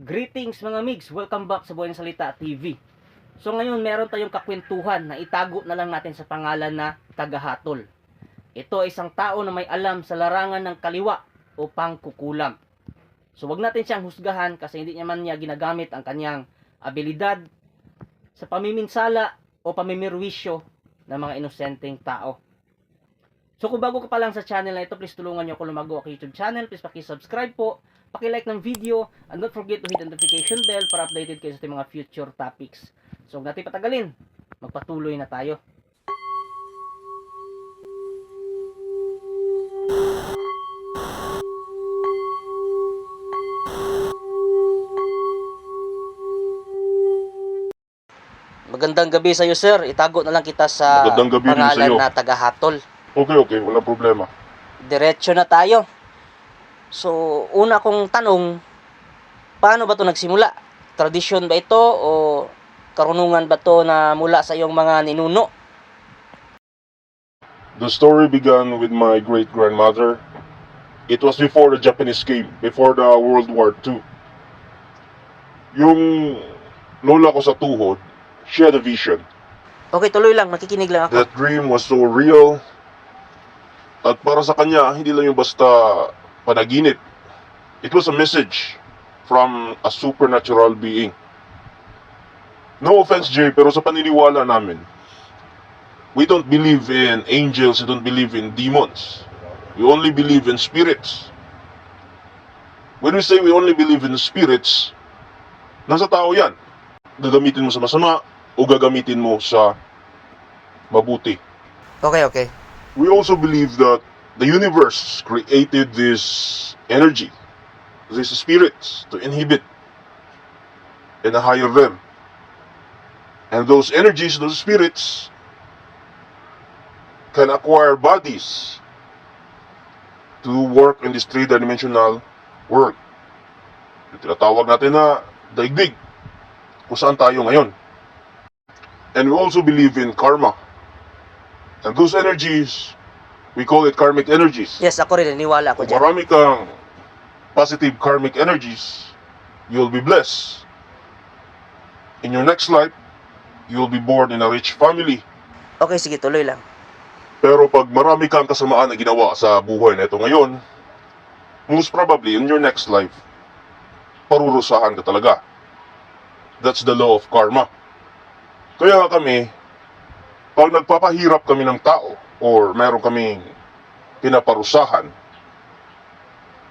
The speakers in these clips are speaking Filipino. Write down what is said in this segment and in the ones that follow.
Greetings mga migs, welcome back sa Buhay ng Salita TV. So ngayon meron tayong kakwentuhan na itago na lang natin sa pangalan na tagahatol. Ito ay isang tao na may alam sa larangan ng kaliwa o pangkukulam. So wag natin siyang husgahan kasi hindi naman niya ginagamit ang kanyang abilidad sa pamiminsala o pamimirwisyo ng mga inosenteng tao. So kung bago ka pa lang sa channel na ito, please tulungan niyo ako lumago ako YouTube channel. Please paki-subscribe po, paki-like ng video, and don't forget to hit the notification bell para updated kayo sa ating mga future topics. So huwag natin patagalin, magpatuloy na tayo. Magandang gabi sa iyo, sir. Itago na lang kita sa Magandang gabi rin pangalan sa'yo. na tagahatol. Okay, okay. Walang problema. diretso na tayo. So, una kong tanong, paano ba ito nagsimula? Tradisyon ba ito o karunungan ba ito na mula sa iyong mga ninuno? The story began with my great-grandmother. It was before the Japanese came, before the World War II. Yung lola ko sa tuhod, she had a vision. Okay, tuloy lang, makikinig lang ako. That dream was so real. At para sa kanya, hindi lang yung basta panaginip. It was a message from a supernatural being. No offense, Jay, pero sa paniniwala namin, we don't believe in angels, we don't believe in demons. We only believe in spirits. When we say we only believe in spirits, nasa tao yan. Gagamitin mo sa masama o gagamitin mo sa mabuti. Okay, okay. we also believe that the universe created this energy, these spirits to inhibit in a higher realm. And those energies, those spirits, can acquire bodies to work in this three-dimensional world. Yung tinatawag natin na daigdig, kung saan tayo ngayon. And we also believe in karma. And those energies, we call it karmic energies. Yes, ako rin, naniwala ako Kung dyan. marami kang positive karmic energies, you'll be blessed. In your next life, you'll be born in a rich family. Okay, sige, tuloy lang. Pero pag marami kang kasamaan na ginawa sa buhay na ito ngayon, most probably in your next life, parurusahan ka talaga. That's the law of karma. Kaya nga kami, pag nagpapahirap kami ng tao or meron kaming pinaparusahan,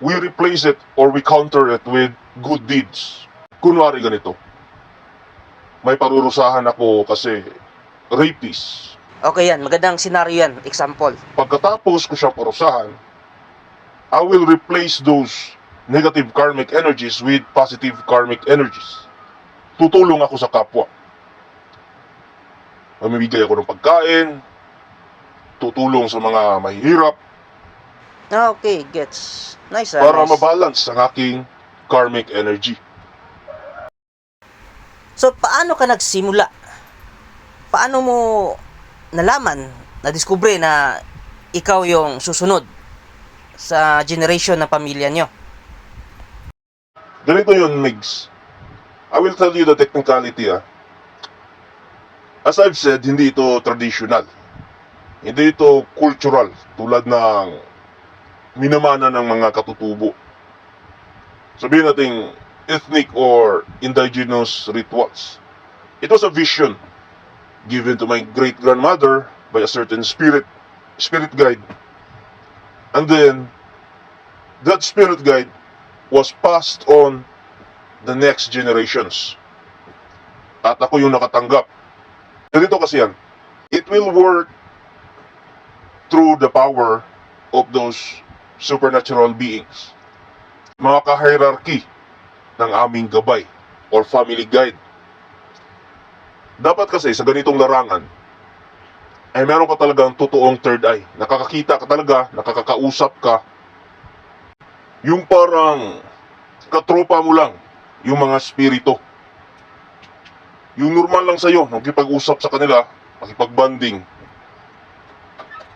we replace it or we counter it with good deeds. Kunwari ganito, may parurusahan ako kasi rapist. Okay yan, magandang senaryo yan. Example. Pagkatapos ko siyang parusahan, I will replace those negative karmic energies with positive karmic energies. Tutulong ako sa kapwa. Mamimigay ako ng pagkain, tutulong sa mga mahihirap Ah, okay, gets. Nice, ah, para nice. mabalance ang aking karmic energy. So, paano ka nagsimula? Paano mo nalaman, na-discover na ikaw yung susunod sa generation ng pamilya nyo? Ganito yun, Migs. I will tell you the technicality, ah. As I've said, hindi ito traditional. Hindi ito cultural, tulad ng minamana ng mga katutubo. Sabihin natin ethnic or indigenous rituals. It was a vision given to my great-grandmother by a certain spirit, spirit guide. And then, that spirit guide was passed on the next generations. At ako yung nakatanggap. Ganito kasi yan. It will work through the power of those supernatural beings. Mga ka-hierarchy ng aming gabay or family guide. Dapat kasi sa ganitong larangan, ay meron ka talagang totoong third eye. Nakakakita ka talaga, nakakakausap ka. Yung parang katropa mo lang, yung mga spirito. Yung normal lang sa'yo, nakipag-usap sa kanila, makipag-banding.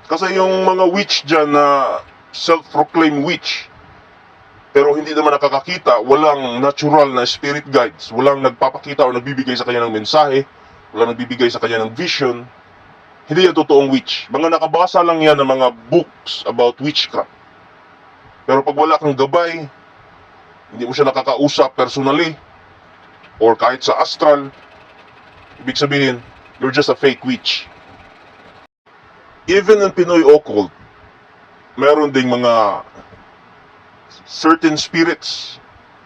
Kasi yung mga witch dyan na self-proclaimed witch, pero hindi naman nakakakita, walang natural na spirit guides, walang nagpapakita o nagbibigay sa kanya ng mensahe, walang nagbibigay sa kanya ng vision, hindi yan totoong witch. Mga nakabasa lang yan ng mga books about witchcraft. Pero pag wala kang gabay, hindi mo siya nakakausap personally, or kahit sa astral, ibig sabihin, you're just a fake witch. Even in Pinoy occult, meron ding mga certain spirits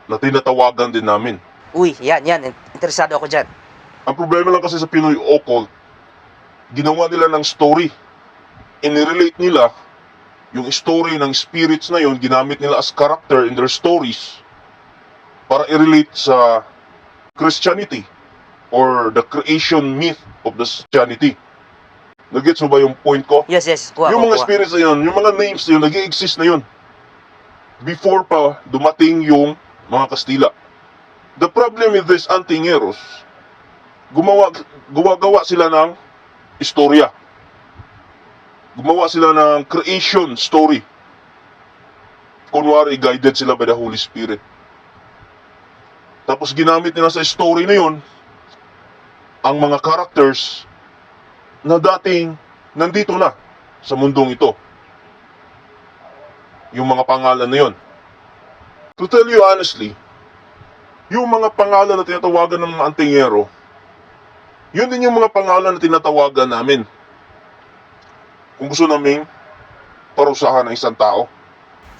na tinatawagan din namin. Uy, yan, yan. Interesado ako dyan. Ang problema lang kasi sa Pinoy occult, ginawa nila ng story. Inirelate nila yung story ng spirits na yon ginamit nila as character in their stories para i-relate sa Christianity or the creation myth of the Christianity. Nagets mo ba yung point ko? Yes, yes. Kuha, yung mga kuha. spirits na yun, yung mga names na yun, nag exist na yun. Before pa dumating yung mga Kastila. The problem with this Antingeros, gumawa, gumagawa sila ng istorya. Gumawa sila ng creation story. Kunwari, guided sila by the Holy Spirit. Tapos ginamit nila sa story na yun, ang mga characters na dating nandito na sa mundong ito. Yung mga pangalan na yon. To tell you honestly, yung mga pangalan na tinatawagan ng mga antingero, yun din yung mga pangalan na tinatawagan namin. Kung gusto naming parusahan ng isang tao.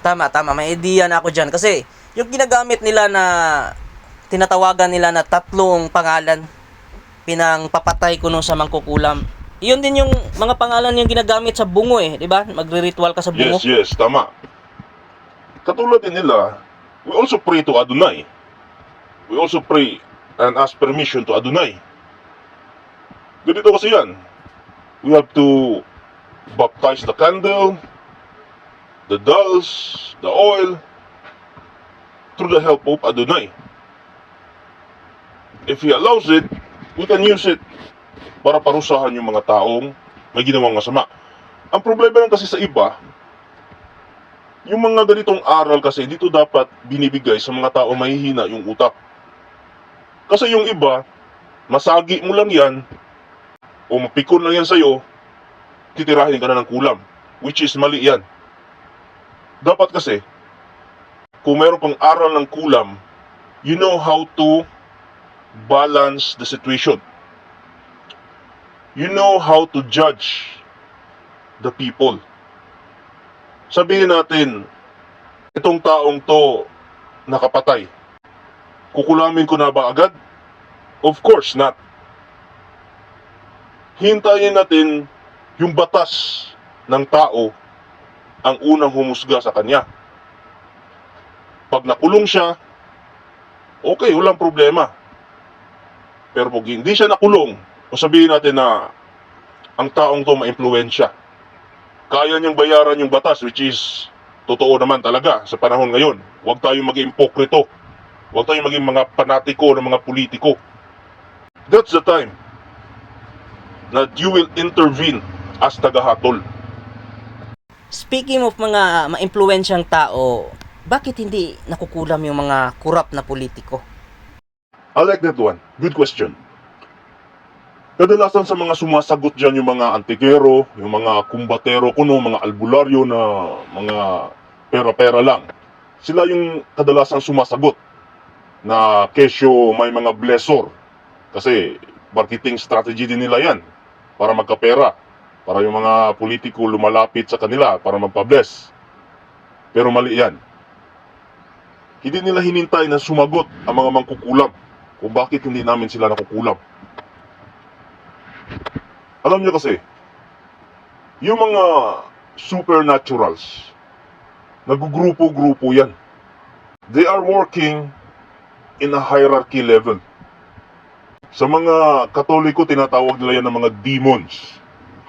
Tama, tama. May idea na ako dyan. Kasi yung ginagamit nila na tinatawagan nila na tatlong pangalan pinang papatay ko nung sa mangkukulam. Yun din yung mga pangalan yung ginagamit sa bungo eh, 'di ba? Magre-ritual ka sa bungo. Yes, yes, tama. Katulad din nila, we also pray to Adonai. We also pray and ask permission to Adonai. Ganito kasi yan. We have to baptize the candle, the dolls, the oil, through the help of Adonai. If He allows it, we can use it para parusahan yung mga taong may ginawang masama. Ang problema lang kasi sa iba, yung mga ganitong aral kasi dito dapat binibigay sa mga tao mahihina yung utak. Kasi yung iba, masagi mo lang yan, o mapikon lang yan sa'yo, titirahin ka na ng kulam. Which is mali yan. Dapat kasi, kung meron pang aral ng kulam, you know how to balance the situation. You know how to judge the people. Sabihin natin, itong taong to nakapatay. Kukulamin ko na ba agad? Of course not. Hintayin natin yung batas ng tao ang unang humusga sa kanya. Pag nakulong siya, okay, walang problema. Pero pag hindi siya nakulong, o sabihin natin na ang taong to maimpluwensya, kaya niyang bayaran yung batas which is totoo naman talaga sa panahon ngayon. Huwag tayong maging ipokrito. Huwag tayong maging mga panatiko ng mga politiko. That's the time that you will intervene as tagahatol. Speaking of mga maimpluwensyang tao, bakit hindi nakukulam yung mga kurap na politiko? I like that one. Good question. Kadalasan sa mga sumasagot dyan yung mga antikero, yung mga kumbatero kuno, mga albularyo na mga pera-pera lang. Sila yung kadalasan sumasagot na kesyo may mga blessor. Kasi marketing strategy din nila yan para magkapera. Para yung mga politiko lumalapit sa kanila para magpa-bless. Pero mali yan. Hindi nila hinintay na sumagot ang mga mangkukulam kung bakit hindi namin sila nakukulam. Alam niyo kasi, yung mga supernaturals, nagugrupo-grupo yan. They are working in a hierarchy level. Sa mga katoliko, tinatawag nila yan ng mga demons.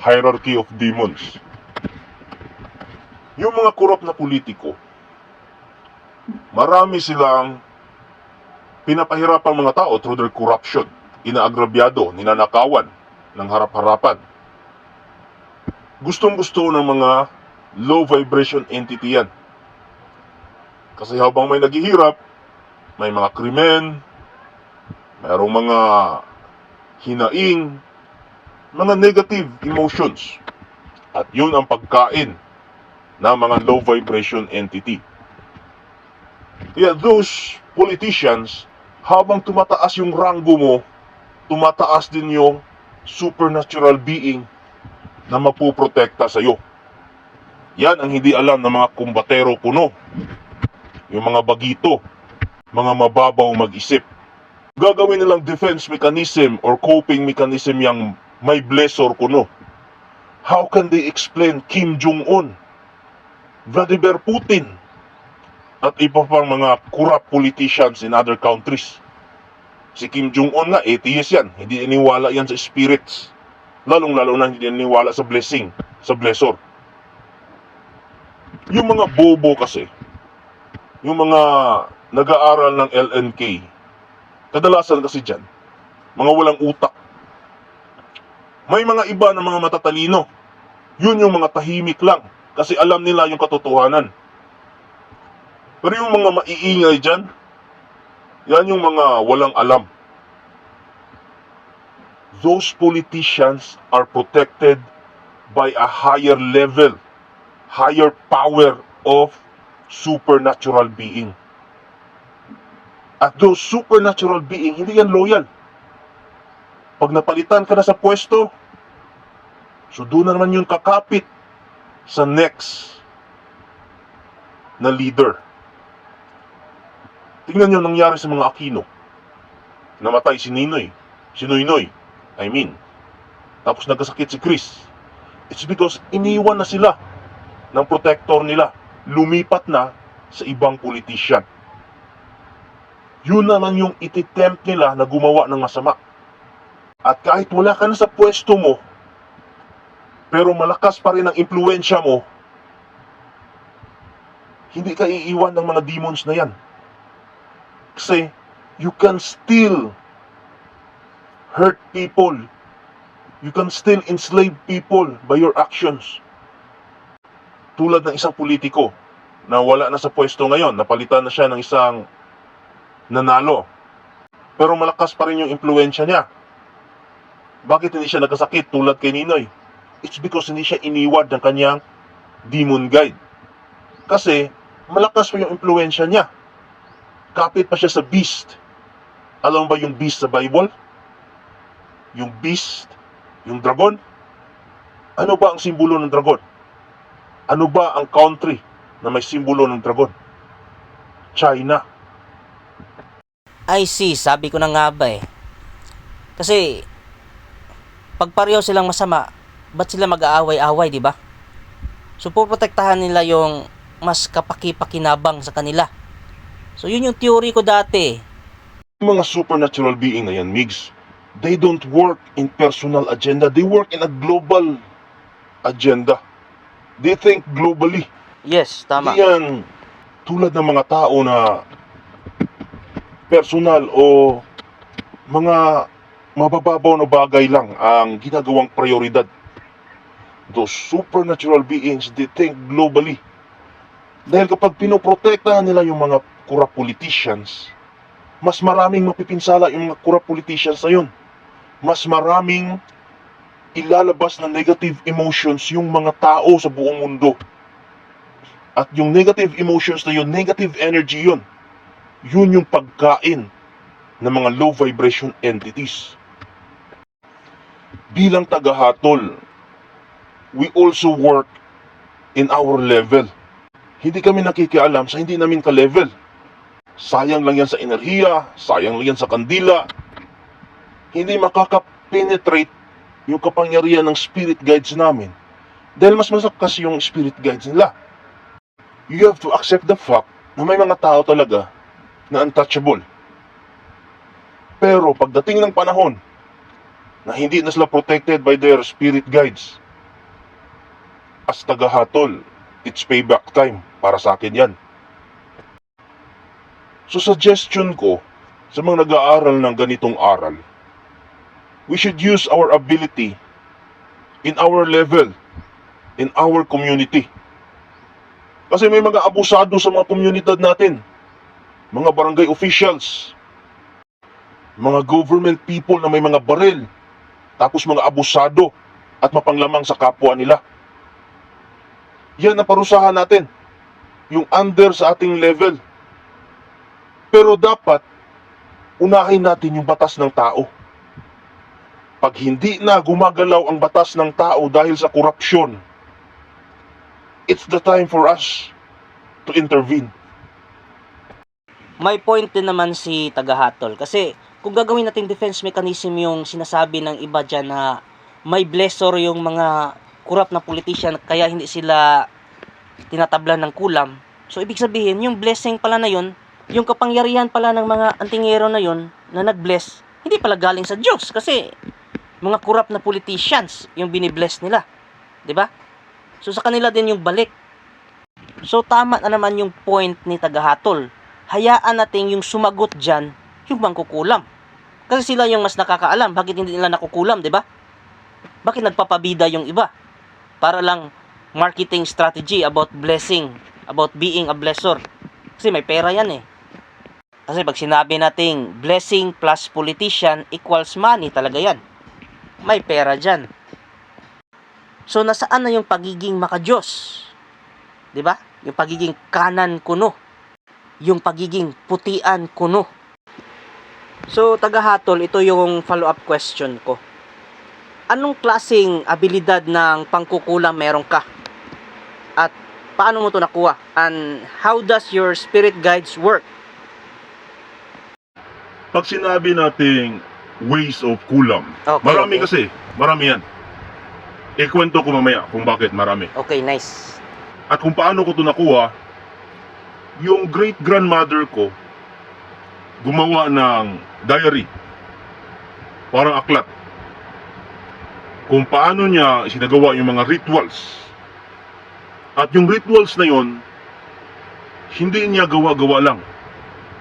Hierarchy of demons. Yung mga korap na politiko, marami silang pinapahirapan mga tao through their corruption, inaagrabyado, ninanakawan ng harap-harapan. Gustong gusto ng mga low vibration entity yan. Kasi habang may naghihirap, may mga krimen, mayroong mga hinaing, mga negative emotions. At yun ang pagkain ng mga low vibration entity. Kaya those politicians, habang tumataas yung ranggo mo, tumataas din yung supernatural being na mapuprotekta sa iyo. Yan ang hindi alam ng mga kumbatero puno. Yung mga bagito, mga mababaw mag-isip. Gagawin nilang defense mechanism or coping mechanism yung may blessor kuno. How can they explain Kim Jong-un, Vladimir Putin, at iba pang mga corrupt politicians in other countries? Si Kim Jong-un nga, atheist yan. Hindi iniwala yan sa spirits. Lalong-lalo na hindi iniwala sa blessing, sa blessor. Yung mga bobo kasi, yung mga nag-aaral ng LNK, kadalasan kasi dyan, mga walang utak. May mga iba na mga matatalino. Yun yung mga tahimik lang kasi alam nila yung katotohanan. Pero yung mga maiingay dyan, yan yung mga walang alam. Those politicians are protected by a higher level, higher power of supernatural being. At those supernatural being, hindi yan loyal. Pag napalitan ka na sa pwesto, so doon na naman yung kakapit sa next na leader. Tingnan nyo nangyari sa mga Aquino. Namatay si Ninoy, si Noynoy, I mean. Tapos nagkasakit si Chris. It's because iniwan na sila ng protector nila. Lumipat na sa ibang politician. Yun naman yung ititempt nila na gumawa ng masama. At kahit wala ka na sa pwesto mo, pero malakas pa rin ang impluensya mo, hindi ka iiwan ng mga demons na yan. Kasi you can still hurt people. You can still enslave people by your actions. Tulad ng isang politiko na wala na sa pwesto ngayon, napalitan na siya ng isang nanalo. Pero malakas pa rin yung impluensya niya. Bakit hindi siya nagkasakit tulad kay Ninoy? It's because hindi siya iniwad ng kanyang demon guide. Kasi malakas pa yung impluensya niya. Kapit pa siya sa beast. Alam ba yung beast sa Bible? Yung beast, yung dragon? Ano ba ang simbolo ng dragon? Ano ba ang country na may simbolo ng dragon? China. I see, sabi ko na nga ba eh. Kasi, pag pareho silang masama, ba't sila mag-aaway-away, di ba? So, puprotektahan nila yung mas kapaki-pakinabang sa kanila. So, yun yung theory ko dati. Yung mga supernatural being na yan, Migs, they don't work in personal agenda. They work in a global agenda. They think globally. Yes, tama. Yan tulad ng mga tao na personal o mga mabababaw na bagay lang ang ginagawang prioridad. Those supernatural beings, they think globally. Dahil kapag pinoprotektahan nila yung mga corrupt politicians, mas maraming mapipinsala yung mga corrupt politicians na yun. Mas maraming ilalabas na negative emotions yung mga tao sa buong mundo. At yung negative emotions na yun, negative energy yun. Yun yung pagkain ng mga low vibration entities. Bilang tagahatol, we also work in our level. Hindi kami nakikialam sa hindi namin ka-level. Sayang lang yan sa enerhiya, sayang lang yan sa kandila. Hindi makaka-penetrate yung kapangyarihan ng spirit guides namin. Dahil mas masakas yung spirit guides nila. You have to accept the fact na may mga tao talaga na untouchable. Pero pagdating ng panahon na hindi na sila protected by their spirit guides, as tagahatol, it's payback time para sa akin yan. So suggestion ko sa mga nag-aaral ng ganitong aral, we should use our ability in our level, in our community. Kasi may mga abusado sa mga komunidad natin. Mga barangay officials. Mga government people na may mga baril. Tapos mga abusado at mapanglamang sa kapwa nila. Yan ang parusahan natin. Yung under sa ating level. Pero dapat, unahin natin yung batas ng tao. Pag hindi na gumagalaw ang batas ng tao dahil sa korupsyon, it's the time for us to intervene. May point din naman si Tagahatol kasi kung gagawin nating defense mechanism yung sinasabi ng iba dyan na may blessor yung mga corrupt na politician kaya hindi sila tinatablan ng kulam. So ibig sabihin, yung blessing pala na yun, yung kapangyarihan pala ng mga antingero na yun na nag-bless, hindi pala galing sa Diyos kasi mga corrupt na politicians yung binibless nila. 'Di ba? So sa kanila din yung balik. So tama na naman yung point ni Tagahatol. Hayaan natin yung sumagot dyan, yung mangkukulam. Kasi sila yung mas nakakaalam. Bakit hindi nila nakukulam, di ba? Bakit nagpapabida yung iba? Para lang marketing strategy about blessing, about being a blessor. Kasi may pera yan eh. Kasi pag sinabi nating blessing plus politician equals money, talaga yan. May pera dyan. So nasaan na yung pagiging makajos? ba? Yung pagiging kanan kuno. Yung pagiging putian kuno. So tagahatol, ito yung follow-up question ko. Anong klasing abilidad ng pangkukulam meron ka? At paano mo to nakuha? And how does your spirit guides work? Pag sinabi nating ways of kulam, Okay, marami okay. kasi, marami yan. Ikwento ko mamaya kung bakit marami. Okay, nice. At kung paano ko ito nakuha, yung great-grandmother ko, gumawa ng diary. Parang aklat. Kung paano niya isinagawa yung mga rituals. At yung rituals na yon, hindi niya gawa-gawa lang.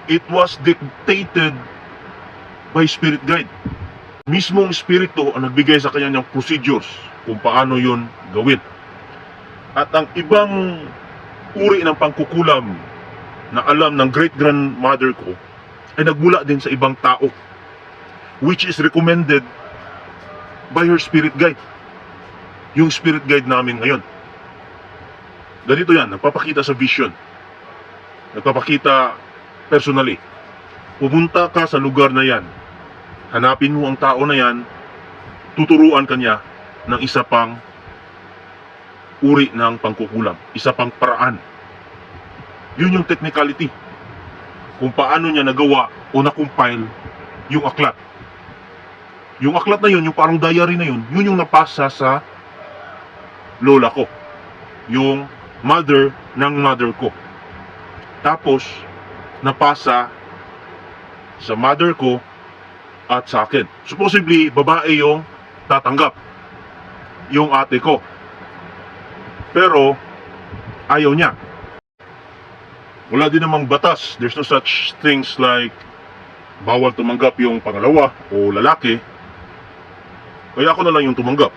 It was dictated by spirit guide. Mismong spirito ang nagbigay sa kanya ng procedures kung paano yon gawin. At ang ibang uri ng pangkukulam na alam ng great-grandmother ko ay nagmula din sa ibang tao which is recommended by her spirit guide. Yung spirit guide namin ngayon. Ganito yan, nagpapakita sa vision. Nagpapakita personally. Pumunta ka sa lugar na yan. Hanapin mo ang tao na yan. Tuturuan kanya ng isa pang uri ng pangkukulam. Isa pang paraan. Yun yung technicality. Kung paano niya nagawa o na-compile yung aklat. Yung aklat na yun, yung parang diary na yun, yun yung napasa sa lola ko. Yung mother ng mother ko. Tapos, napasa sa mother ko at sa akin. Supposedly, babae yung tatanggap. Yung ate ko. Pero, ayaw niya. Wala din namang batas. There's no such things like bawal tumanggap yung pangalawa o lalaki. Kaya ako na lang yung tumanggap.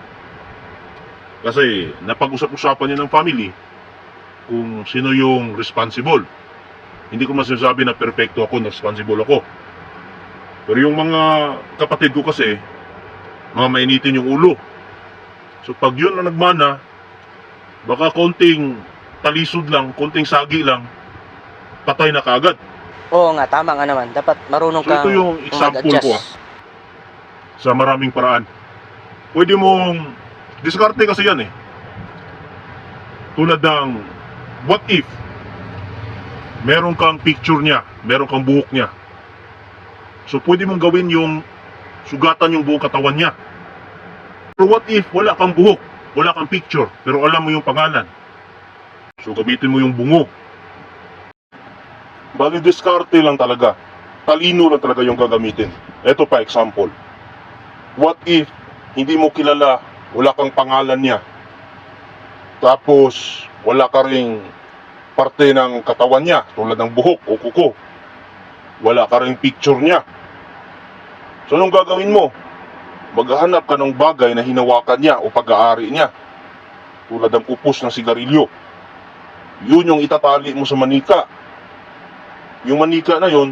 Kasi napag-usap-usapan niya ng family kung sino yung responsible. Hindi ko masasabi na perfecto ako, responsible ako. Pero yung mga kapatid ko kasi, mga mainitin yung ulo. So pag yun na nagmana, baka konting talisod lang, konting sagi lang, patay na kaagad. Oo nga, tama nga naman. Dapat marunong So kang ito yung example ko ah, sa maraming paraan. Pwede mong, diskarte kasi yan eh. Tulad ng, what if, meron kang picture niya, meron kang buhok niya. So pwede mong gawin yung sugatan yung buong katawan niya. Pero what if wala kang buhok, wala kang picture, pero alam mo yung pangalan. So gamitin mo yung bungo. Bali diskarte lang talaga. Talino lang talaga yung gagamitin. Ito pa example. What if hindi mo kilala, wala kang pangalan niya. Tapos wala ka ring parte ng katawan niya tulad ng buhok o kuko. Wala ka ring picture niya. So anong gagawin mo? Maghahanap ka ng bagay na hinawakan niya o pag-aari niya. Tulad ng upos ng sigarilyo. yun yung itatali mo sa manika. Yung manika na yun,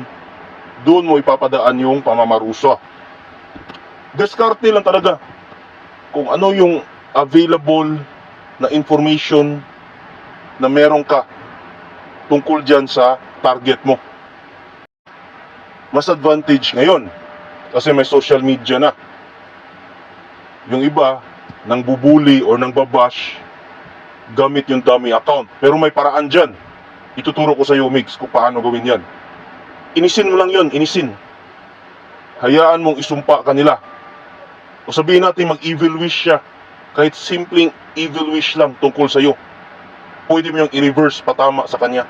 doon mo ipapadaan yung pamamarusa. Diskarte lang talaga kung ano yung available na information na meron ka tungkol dyan sa target mo. Mas advantage ngayon kasi may social media na. Yung iba, nang bubuli or nang babash gamit yung dummy account. Pero may paraan dyan. Ituturo ko sa iyo, Mix, kung paano gawin yan. Inisin mo lang yon, inisin. Hayaan mong isumpa kanila. O sabihin natin mag-evil wish siya. Kahit simpleng evil wish lang tungkol sa iyo. Pwede mo yung i-reverse patama sa kanya.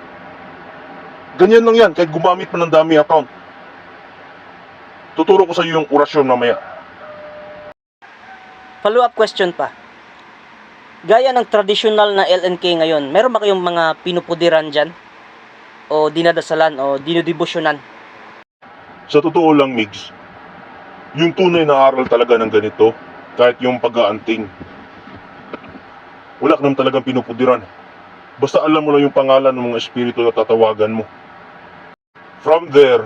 Ganyan lang yan, kahit gumamit mo ng dummy account. Tuturo ko sa iyo yung orasyon mamaya. Follow-up question pa. Gaya ng traditional na LNK ngayon, meron ba kayong mga pinupudiran dyan? O dinadasalan o dinodibusyonan? Sa totoo lang, Migs, yung tunay na aral talaga ng ganito, kahit yung pag-aanting, wala ka naman talagang pinupudiran. Basta alam mo lang yung pangalan ng mga espiritu na tatawagan mo. From there,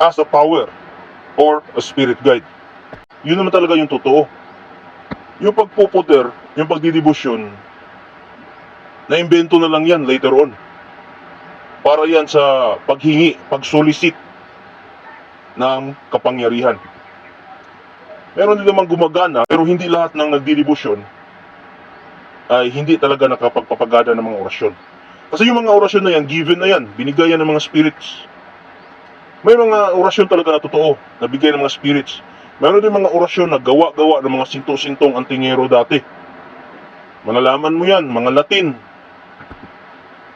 as a power or a spirit guide. Yun naman talaga yung totoo. Yung pagpupuder, yung pagdidibusyon, na-invento na lang yan later on. Para yan sa paghingi, pag-solicit ng kapangyarihan. Meron din naman gumagana, pero hindi lahat ng nagdidibusyon ay hindi talaga nakapagpapagana ng mga orasyon. Kasi yung mga orasyon na yan, given na yan, binigay yan ng mga spirits. May mga orasyon talaga na totoo, na bigay ng mga spirits. Meron din mga orasyon na gawa-gawa ng mga sinto-sintong antingero dati. Malalaman mo yan, mga Latin.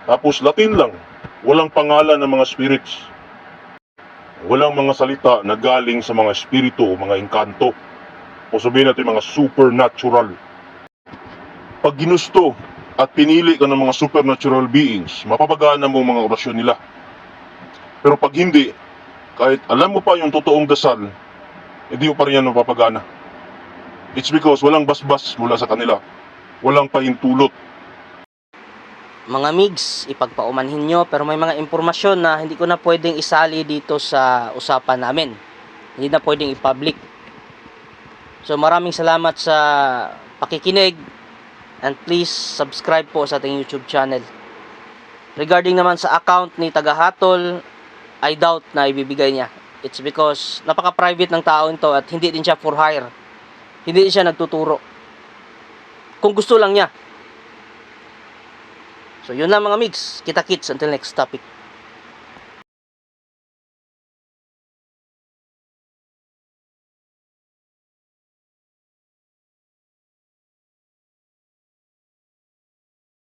Tapos Latin lang, walang pangalan ng mga spirits. Walang mga salita na galing sa mga espiritu o mga engkanto. O sabihin natin mga supernatural. Pag ginusto at pinili ka ng mga supernatural beings, mapapagana mo mga orasyon nila. Pero pag hindi, kahit alam mo pa yung totoong dasal, hindi mo pa rin yan mapapagana. It's because walang basbas mula sa kanila. Walang pahintulot. Mga migs, ipagpaumanhin nyo pero may mga impormasyon na hindi ko na pwedeng isali dito sa usapan namin. Hindi na pwedeng i-public. So maraming salamat sa pakikinig and please subscribe po sa ating YouTube channel. Regarding naman sa account ni Tagahatol, I doubt na ibibigay niya. It's because napaka-private ng tao ito at hindi din siya for hire. Hindi din siya nagtuturo. Kung gusto lang niya. So yun lang mga mix. Kita kits until next topic.